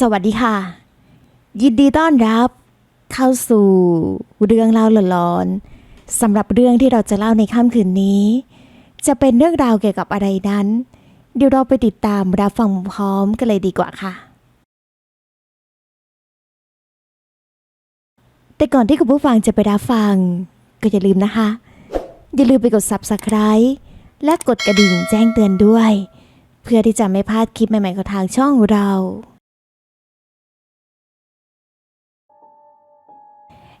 สวัสดีค่ะ ยินดีต้อนรับ เข้าสู่เรื่องเล่าหลอนๆสำหรับเรื่องที่เราจะเล่าในค่ำคืนนี้ จะเป็นเรื่องราวเกี่ยวกับอะไรนั้น เดี๋ยวเราไปติดตามรับฟังพร้อมกันเลยดีกว่าค่ะ แต่ก่อนที่คุณผู้ฟังจะไปรับฟัง ก็อย่าลืมนะคะ อย่าลืมไปกด subscribe และกดกระดิ่งแจ้งเตือนด้วย เพื่อที่จะไม่พลาดคลิปใหม่ๆของทางช่องเรา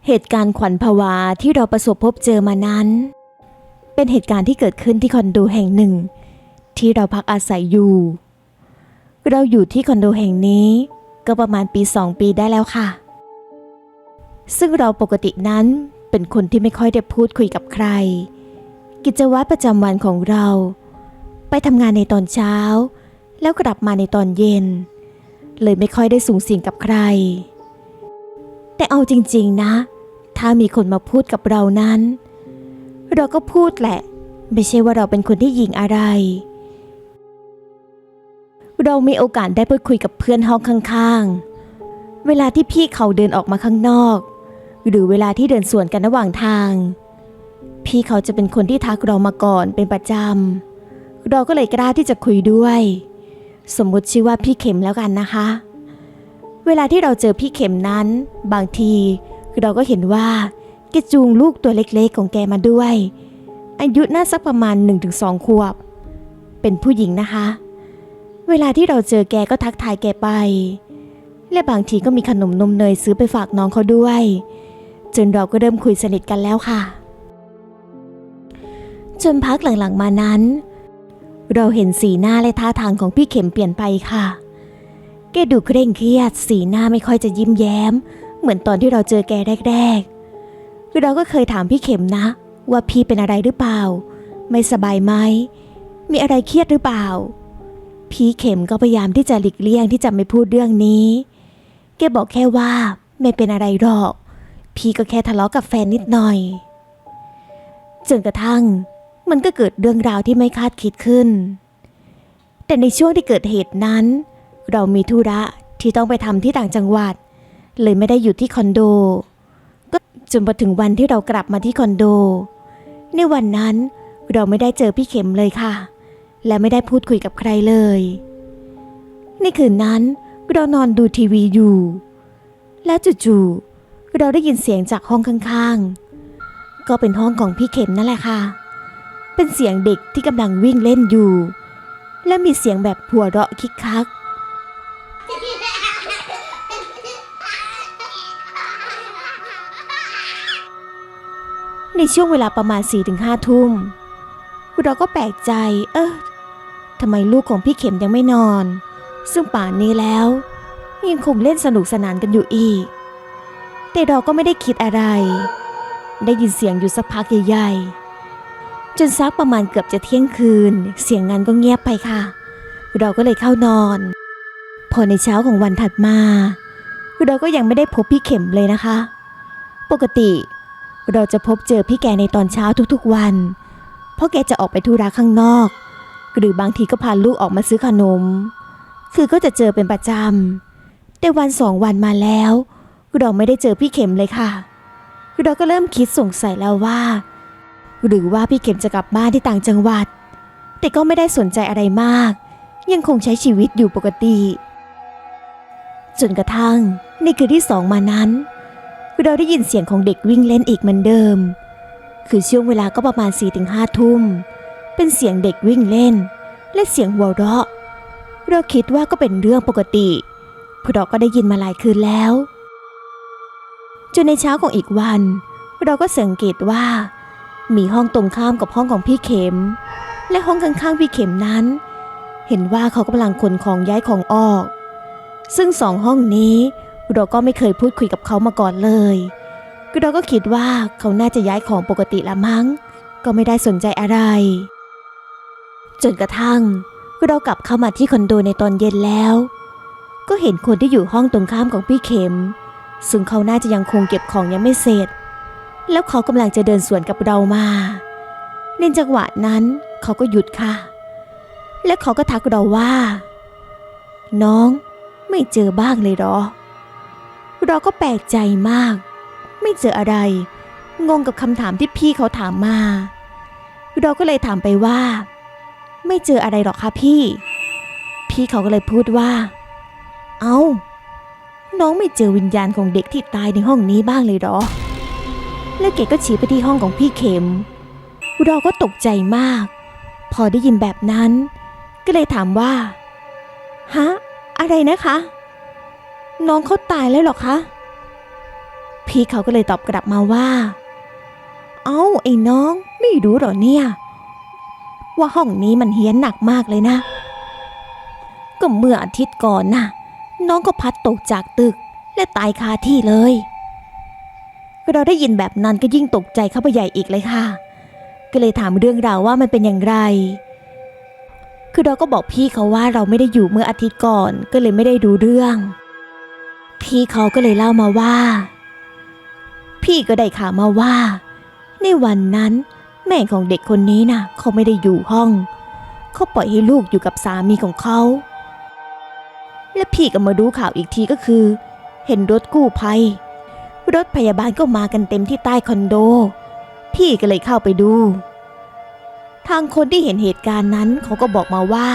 เหตุการณ์ขวัญผวาที่เราประสบพบเจอมานั้น เป็นเหตุการณ์ที่เกิดขึ้นที่คอนโดแห่งหนึ่ง ที่เราพักอาศัยอยู่ เราอยู่ที่คอนโดแห่งนี้ ก็ประมาณปีสองปีได้แล้วค่ะ ซึ่งเราปกตินั้นเป็นคนที่ไม่ค่อยได้พูดคุยกับใคร กิจวัตรประจำวันของเรา ไปทำงานในตอนเช้า แล้วกลับมาในตอนเย็น เลยไม่ค่อยได้สูงสิงกับใครแต่เอาจริง ๆ นะ ถ้ามีคนมาพูดกับเรานั้น เราก็พูดแหละ ไม่ใช่ว่าเราเป็นคนที่ยิงอะไร เรามีโอกาสได้พูดคุยกับเพื่อนห้องข้างๆ เวลาที่พี่เขาเดินออกมาข้างนอก หรือเวลาที่เดินสวนกันระหว่างทาง พี่เขาจะเป็นคนที่ทักเรามาก่อนเป็นประจำ เราก็เลยกล้าที่จะคุยด้วย สมมติชื่อว่าพี่เข็มแล้วกันนะคะ เวลาที่เราเจอพี่เข็มนั้น บางทีเือเราก็เห็นว่าแกจูงลูกตัวเล็กๆของแกมาด้วย อายุน่าสักประมาณ 1-2 ขวบ เป็นผู้หญิงนะคะ เวลาที่เราเจอแกก็ทักทายแกไป และบางทีก็มีขนมนมเนยซื้อไปฝากน้องเขาด้วย จนเราก็เริ่มคุยสนิทกันแล้วค่ะ จนพักหลังๆมานั้น เราเห็นสีหน้าและท่าทางของพี่เข็มเปลี่ยนไปค่ะ แกดูเคร่งเครียด สีหน้าไม่ค่อยจะยิ้มแย้ม เหมือนตอนที่เราเจอแกแรกๆเราก็เคยถามพี่เข็มนะ ว่าพี่เป็นอะไรหรือเปล่า ไม่สบายไหมมีอะไรเครียดหรือเปล่า พี่เข็มก็พยายามที่จะหลีกเลี่ยงที่จะไม่พูดเรื่องนี้ แกบอกแค่ว่าไม่เป็นอะไรหรอก พี่ก็แค่ทะเลาะกับแฟนนิดหน่อยจนกระทั่งมันก็เกิดเรื่องราวที่ไม่คาดคิดขึ้น แต่ในช่วงที่เกิดเหตุนั้น เรามีธุระที่ต้องไปทำที่ต่างจังหวัด เลยไม่ได้อยู่ที่คอนโด ก็จนมาถึงวันที่เรากลับมาที่คอนโด ในวันนั้นเราไม่ได้เจอพี่เข็มเลยค่ะ และไม่ได้พูดคุยกับใครเลย ในคืนนั้นเรานอนดูทีวีอยู่ แล้วจู่ๆเราได้ยินเสียงจากห้องข้างๆ ก็เป็นห้องของพี่เข็มนั่นแหละค่ะ เป็นเสียงเด็กที่กำลังวิ่งเล่นอยู่ และมีเสียงแบบหัวเราะคิกคัก ในช่วงเวลาประมาณ4ี่ถึงห้าทุ่มเราก็แปลกใจ เออทำไมลูกของพี่เข็มยังไม่นอน ซึ่งป่านนี้แล้วยังคงเล่นสนุกสนานกันอยู่อีก แต่เราก็ไม่ได้คิดอะไร ได้ยินเสียงอยู่สักพักใหญ่ๆ จนซักประมาณเกือบจะเที่ยงคืน เสียงนั้นก็เงียบไปค่ะ เราก็เลยเข้านอน พอในเช้าของวันถัดมา เราก็ยังไม่ได้พบพี่เข็มเลยนะคะ ปกติ เราจะพบเจอพี่แกในตอนเช้าทุกๆวัน เพราะแกจะออกไปธุระข้างนอก หรือบางทีก็พาลูกออกมาซื้อขนม คือก็จะเจอเป็นประจำ แต่วันสองวันมาแล้ว เราไม่ได้เจอพี่เข็มเลยค่ะ เราก็เริ่มคิดสงสัยแล้วว่า หรือว่าพี่เข็มจะกลับบ้านที่ต่างจังหวัด แต่ก็ไม่ได้สนใจอะไรมาก ยังคงใช้ชีวิตอยู่ปกติ จนกระทั่งในคืนที่สองมานั้น เราได้ยินเสียงของเด็กวิ่งเล่นอีกเหมือนเดิม คือช่วงเวลาก็ประมาณ4ี่ถึงห้าทุ่ม เป็นเสียงเด็กวิ่งเล่น และเสียงหัวเราะ เราคิดว่าก็เป็นเรื่องปกติเพราะเราก็ได้ยินมาหลายคืนแล้ว จนในเช้าของอีกวัน เราก็สังเกตว่า มีห้องตรงข้ามกับห้องของพี่เข็ม และห้องข้างๆพี่เข็มนั้น เห็นว่าเขากำลังขนของย้ายของออก ซึ่งสองห้องนี้ เราก็ไม่เคยพูดคุยกับเขามาก่อนเลยเราก็คิดว่าเขาน่าจะย้ายของปกติละมั้ง ก็ไม่ได้สนใจอะไร จนกระทั่งเรากลับเข้ามาที่คอนโดในตอนเย็นแล้ว ก็เห็นคนที่อยู่ห้องตรงข้ามของพี่เข็ม ซึ่งเขาน่าจะยังคงเก็บของยังไม่เสร็จ แล้วเขากำลังจะเดินสวนกับเรามา ในจังหวะนั้นเขาก็หยุดค่ะ และเขาก็ทักเราว่า น้องไม่เจอบ้างเลยหรอ เราก็แปลกใจมาก ไม่เจออะไร งงกับคำถามที่พี่เขาถามมา เราก็เลยถามไปว่า ไม่เจออะไรหรอกคะพี่ พี่เขาก็เลยพูดว่า เอา้า น้องไม่เจอวิญญาณของเด็กที่ตายในห้องนี้บ้างเลยหรอ แล้วเกดก็ชี้ไปที่ห้องของพี่เข็ม เราก็ตกใจมาก พอได้ยินแบบนั้น ก็เลยถามว่า ฮะ อะไรนะคะ น้องเขาตายแล้วหรอคะ พี่เขาก็เลยตอบกลับมาว่า เอ้าไอ้น้องไม่รู้หรอเนี่ย ว่าห้องนี้มันเฮี้ยนหนักมากเลยนะ ก็เมื่ออาทิตย์ก่อนน่ะ น้องก็พัดตกจากตึกและตายคาที่เลยเราได้ยินแบบนั้นก็ยิ่งตกใจเข้าไปใหญ่อีกเลยค่ะ ก็เลยถามเรื่องราวว่ามันเป็นอย่างไร คือเราก็บอกพี่เขาว่าเราไม่ได้อยู่เมื่ออาทิตย์ก่อนก็เลยไม่ได้ดูเรื่อง พี่เขาก็เลยเล่ามาว่า พี่ก็ได้ข่าวมาว่า ในวันนั้น แม่ของเด็กคนนี้น่ะเขาไม่ได้อยู่ห้อง เขาปล่อยให้ลูกอยู่กับสามีของเขา และพี่ก็มารู้ข่าวอีกทีก็คือ เห็นรถกู้ภัย รถพยาบาลก็มากันเต็มที่ใต้คอนโด พี่ก็เลยเข้าไปดู ทางคนที่เห็นเหตุการณ์นั้นเขาก็บอกมาว่า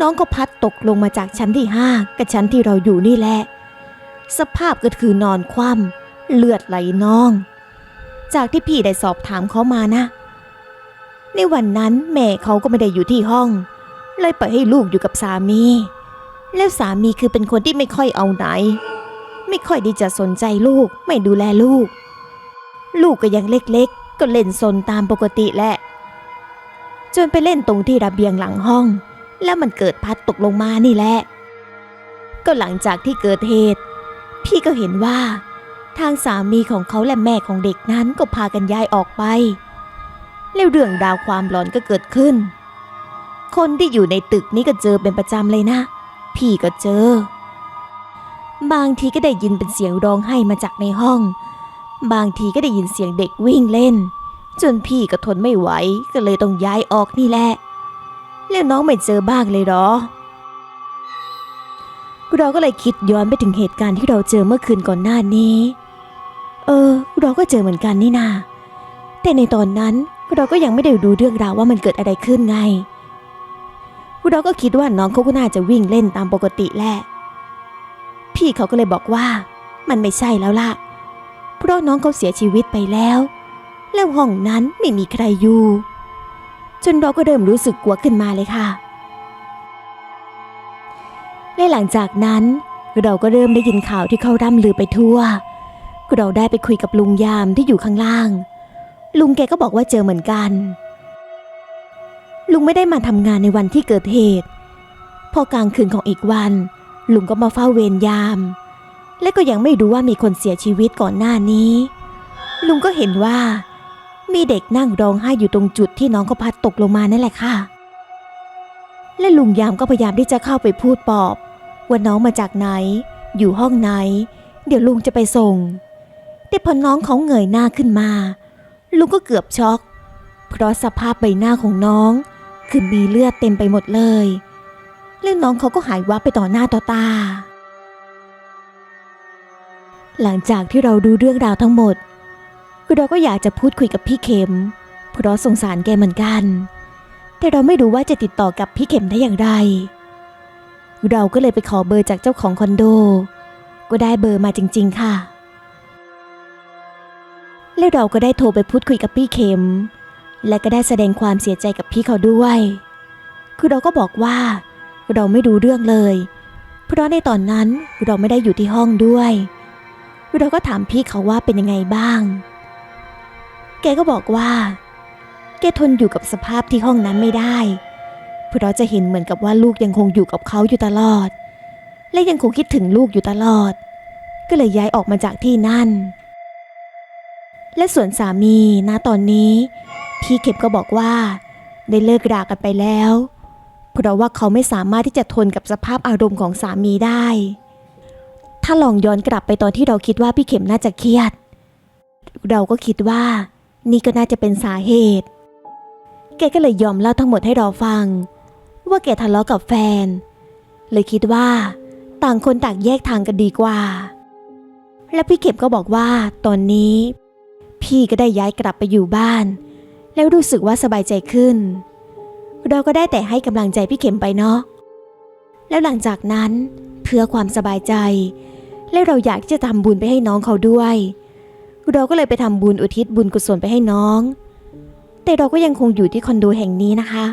น้องก็พัดตกลงมาจากชั้นที่ห้ากับชั้นที่เราอยู่นี่แหละ สภาพก็คือนอนคว่ำเลือดไหลนอง จากที่พี่ได้สอบถามเขามานะ ในวันนั้นแม่เขาก็ไม่ได้อยู่ที่ห้อง เลยปล่อยให้ลูกอยู่กับสามี แล้วสามีคือเป็นคนที่ไม่ค่อยเอาไหน ไม่ค่อยที่จะสนใจลูกไม่ดูแลลูก ลูกก็ยังเล็กๆ ก็เล่นซนตามปกติแหละ จนไปเล่นตรงที่ระเบียงหลังห้อง แล้วมันเกิดพัดตกลงมานี่แหละก็หลังจากที่เกิดเหตุ พี่ก็เห็นว่า ทางสามีของเขาและแม่ของเด็กนั้นก็พากันย้ายออกไป แล้วเรื่องราวความหลอนก็เกิดขึ้น คนที่อยู่ในตึกนี้ก็เจอเป็นประจำเลยนะ พี่ก็เจอ บางทีก็ได้ยินเป็นเสียงร้องไห้มาจากในห้อง บางทีก็ได้ยินเสียงเด็กวิ่งเล่น จนพี่ก็ทนไม่ไหวก็เลยต้องย้ายออกนี่แหละ แล้วน้องไม่เจอบ้างเลยหรอ เราก็เลยคิดย้อนไปถึงเหตุการณ์ที่เราเจอเมื่อคืนก่อนหน้านี้ เออ เราก็เจอเหมือนกันนี่นา แต่ในตอนนั้นเราก็ยังไม่ได้ดูเรื่องราวว่ามันเกิดอะไรขึ้นไง เราก็คิดว่าน้องเขาก็น่าจะวิ่งเล่นตามปกติแหละ พี่เขาก็เลยบอกว่า มันไม่ใช่แล้วล่ะ เพราะน้องเขาเสียชีวิตไปแล้ว แล้วห้องนั้นไม่มีใครอยู่ จนเราก็เริ่มรู้สึกกลัวขึ้นมาเลยค่ะและ หลังจากนั้น เราก็เริ่มได้ยินข่าวที่เขาร่ำลือไปทั่ว เราได้ไปคุยกับลุงยามที่อยู่ข้างล่าง ลุงแกก็บอกว่าเจอเหมือนกัน ลุงไม่ได้มาทำงานในวันที่เกิดเหตุ พอกลางคืนของอีกวัน ลุงก็มาเฝ้าเวรยาม และก็ยังไม่รู้ว่ามีคนเสียชีวิตก่อนหน้านี้ ลุงก็เห็นว่า มีเด็กนั่งร้องไห้อยู่ตรงจุดที่น้องเขาพัดตกลงมานั่นแหละค่ะและลุงยามก็พยายามที่จะเข้าไปพูดปลอบ ว่าน้องมาจากไหน อยู่ห้องไหน เดี๋ยวลุงจะไปส่ง แต่พอน้องเขาเงยหน้าขึ้นมา ลุงก็เกือบช็อก เพราะสภาพใบหน้าของน้อง คือมีเลือดเต็มไปหมดเลย แล้วน้องเขาก็หายวับไปต่อหน้าต่อตา หลังจากที่เราดูเรื่องราวทั้งหมดเราก็อยากจะพูดคุยกับพี่เข็ม เพราะสงสารแกเหมือนกัน แต่เราไม่รู้ว่าจะติดต่อกับพี่เข็มได้อย่างไร เราก็เลยไปขอเบอร์จากเจ้าของคอนโด ก็ได้เบอร์มาจริง ๆ ค่ะ แล้วเราก็ได้โทรไปพูดคุยกับพี่เข็ม และก็ได้แสดงความเสียใจกับพี่เขาด้วย คือเราก็บอกว่า เราไม่รู้เรื่องเลย เพราะในตอนนั้นเราไม่ได้อยู่ที่ห้องด้วย เราก็ถามพี่เขาว่าเป็นยังไงบ้าง แกก็บอกว่า แกทนอยู่กับสภาพที่ห้องนั้นไม่ได้ เพราะจะเห็นเหมือนกับว่าลูกยังคงอยู่กับเขาอยู่ตลอด และยังคงคิดถึงลูกอยู่ตลอด ก็เลยย้ายออกมาจากที่นั่น และส่วนสามีณตอนนี้ พี่เข็มก็บอกว่า ได้เลิกรากันไปแล้ว เพราะว่าเขาไม่สามารถที่จะทนกับสภาพอารมณ์ของสามีได้ ถ้าลองย้อนกลับไปตอนที่เราคิดว่าพี่เข็มน่าจะเครียด เราก็คิดว่า นี่ก็น่าจะเป็นสาเหตุแกก็เลยยอมเล่าทั้งหมดให้เราฟัง ว่าแกทะเลาะกับแฟน เลยคิดว่า ต่างคนต่างแยกทางกันดีกว่า และพี่เข็มก็บอกว่าตอนนี้ พี่ก็ได้ย้ายกลับไปอยู่บ้าน แล้วรู้สึกว่าสบายใจขึ้น เราก็ได้แต่ให้กำลังใจพี่เข็มไปเนาะแล้วหลังจากนั้นเพื่อความสบายใจ และเราอยากที่จะทำบุญไปให้น้องเขาด้วย เราก็เลยไปทำบุญอุทิศบุญกุศลไปให้น้อง แต่เราก็ยังคงอยู่ที่คอนโดแห่งนี้นะคะ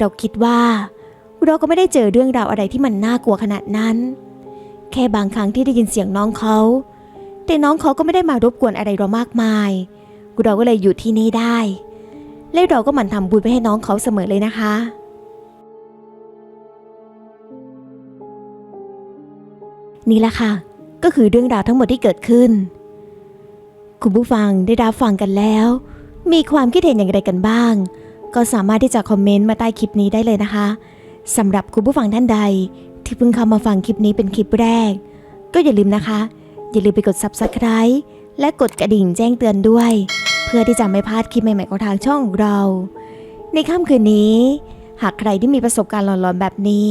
เราคิดว่า เราก็ไม่ได้เจอเรื่องราวอะไรที่มันน่ากลัวขนาดนั้น แค่บางครั้งที่ได้ยินเสียงน้องเขา แต่น้องเขาก็ไม่ได้มารบกวนอะไรเรามากมาย เราก็เลยอยู่ที่นี่ได้ และเราก็หมั่นทำบุญไปให้น้องเขาเสมอเลยนะคะนี่แหละค่ะ ก็คือเรื่องราวทั้งหมดที่เกิดขึ้น คุณผู้ฟังได้รับฟังกันแล้ว มีความคิดเห็นอย่างไรกันบ้าง ก็สามารถที่จะคอมเมนต์มาใต้คลิปนี้ได้เลยนะคะสำหรับคุณผู้ฟังท่านใด ที่เพิ่งเข้ามาฟังคลิปนี้เป็นคลิปแรก ก็อย่าลืมนะคะ อย่าลืมไปกด subscribe และกดกระดิ่งแจ้งเตือนด้วย เพื่อที่จะไม่พลาดคลิปใหม่ๆของทางช่องของเรา ในค่ำคืนนี้ หากใครที่มีประสบการณ์หลอนๆแบบนี้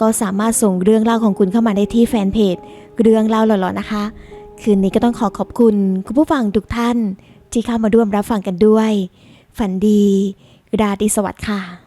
ก็สามารถส่งเรื่องเล่าของคุณเข้ามาได้ที่แฟนเพจเรื่องเล่าหลอนๆนะคะ คืนนี้ก็ต้องขอขอบคุณคุณผู้ฟังทุกท่าน ที่เข้ามาร่วมรับฟังกันด้วย ฝันดี ราดีสวัสดิ์ค่ะ